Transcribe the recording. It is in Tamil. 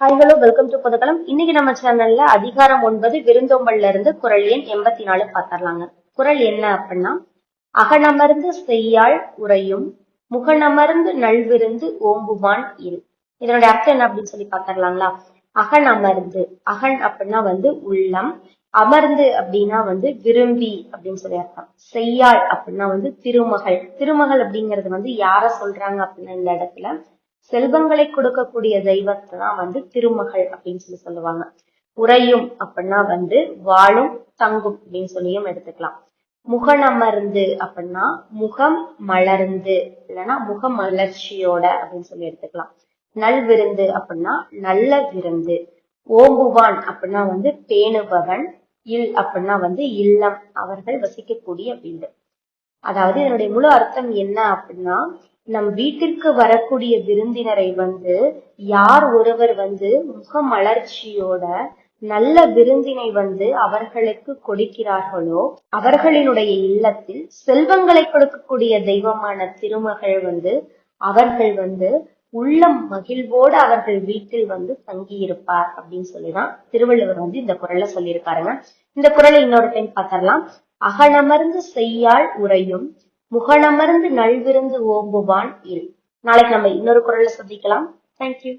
Hi hello welcome to Pudhukalam இன்னைக்கு நம்ம சேனல்ல அதிகாரம் ஒன்பது விருந்தோம்பல்ல இருந்து குரல் எண் எண்பத்தி நாலு பார்த்தரலாங்க குரல் என்ன அப்படின்னா அகனமர்ந்து செய்யாள் உரையும் முகனமர்ந்து நல்விருந்து ஓம்புவான் இல் இதனுடைய அர்த்தம் என்ன அப்படின்னு சொல்லி பார்த்தரலாங்களா அகன் அமர்ந்து அகன் அப்படின்னா வந்து உள்ளம். அமர்ந்து அப்படின்னா வந்து விரும்பி அப்படின்னு சொல்லி அர்த்தம். செய்யாள் அப்படின்னா வந்து திருமகள். திருமகள் அப்படிங்கிறது வந்து யார சொல்றாங்க அப்படின்னா இந்த இடத்துல செல்வங்களை கொடுக்கக்கூடிய தெய்வத்தை தான் வந்து திருமகள் அப்படின்னு சொல்லி சொல்லுவாங்க. உறையும் அப்படின்னா வந்து வாழும் தங்கும் அப்படின்னு சொல்லியும் எடுத்துக்கலாம். முகநமர்ந்து அப்படின்னா முகம் மலர்ந்து இல்லைன்னா முக மலர்ச்சியோட அப்படின்னு சொல்லி எடுத்துக்கலாம். நல்விருந்து அப்படின்னா நல்ல விருந்து. ஓம்புவான் அப்படின்னா வந்து பேணுபவன் இல் அப்படின்னா வந்து இல்லம். அவர்கள் வசிக்கக்கூடிய வீடு. அதாவது இதனுடைய முழு அர்த்தம் என்ன அப்படின்னா நம் வீட்டிற்கு வரக்கூடிய விருந்தினரை வந்து யார் ஒருவர் வந்து முக மலர்ச்சியோட நல்ல விருந்தினை வந்து அவர்களுக்கு கொடுக்கிறார்களோ அவர்களினுடைய இல்லத்தில் செல்வங்களை கொடுக்கக்கூடிய தெய்வமான திருமகள் வந்து அவர்கள் வந்து உள்ளம் மகிழ்வோடு அவர்கள் வீட்டில் வந்து தங்கியிருப்பார் அப்படின்னு சொல்லிதான் திருவள்ளுவர் வந்து இந்த குரல்ல சொல்லியிருக்காருங்க இந்த குரலை இன்னொரு டைம் பார்த்தரலாம் அகலமர்ந்து செய்யாள் உரையும் முகனமர்ந்து நல்விருந்து ஓம்புவான் இல் நாளைக்கு நம்ம இன்னொரு குரல்ல சந்திக்கலாம். தேங்க்யூ